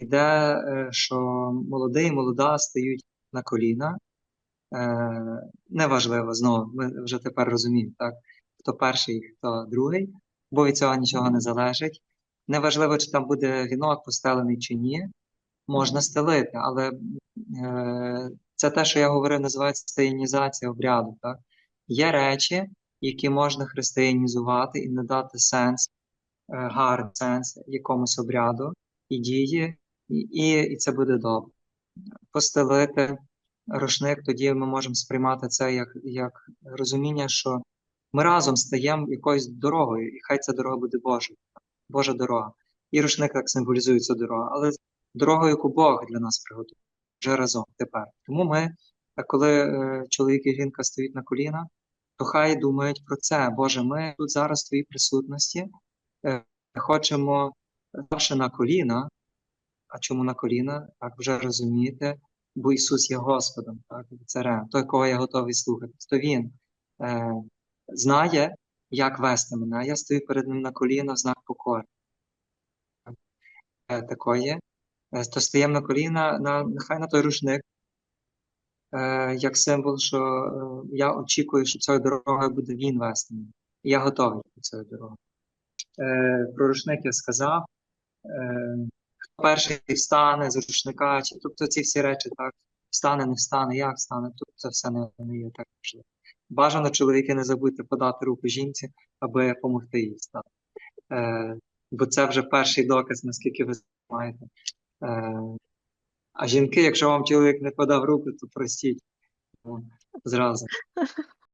йде, е, що молодий і молода стають на коліна. Е, Неважливо, знову, ми вже тепер розуміємо, так? Хто перший, хто другий, бо від цього нічого не залежить. Неважливо, чи там буде вінок постелений чи ні, можна стелити, але е, це те, що я говорив, називається стеїнізація обряду. Так? Є речі, які можна християнізувати і надати сенс, гарний сенс якомусь обряду і дії, і, і, це буде добре. Постелити рушник, тоді ми можемо сприймати це як, як розуміння, що ми разом стаємо якоюсь дорогою, і хай ця дорога буде Божа, Божа дорога. І рушник так символізує цю дорогу, але дорогою, яку Бог для нас приготував вже разом тепер. Тому ми, коли е, чоловік і жінка стоять на коліна, то хай думають про це. Боже, ми тут зараз в твоїй присутності е, хочемо ставши на коліна. А чому на коліна? Так вже розумієте, бо Ісус є Господом, так, царем, той, кого я готовий слухати, то Він е, знає, як вести мене. а Я стою перед ним на коліна в знак покори. Е, такої. Е, то стаємо на коліна, на, нехай на той рушник, е, як символ, що е, я очікую, що цією дорогою буде Він вести мене. І я готовий до цієї дороги. Е, про рушник я сказав. Е, хто перший встане з рушника, чи, тобто ці всі речі, так, встане, не встане, як встане, тут це все не, не є так важливо. Бажано, чоловіки, не забудьте подати руку жінці, аби допомогти їй встати. Е, бо це вже перший доказ, наскільки ви маєте. Е, а жінки, якщо вам чоловік не подав руку, то простіть зразу.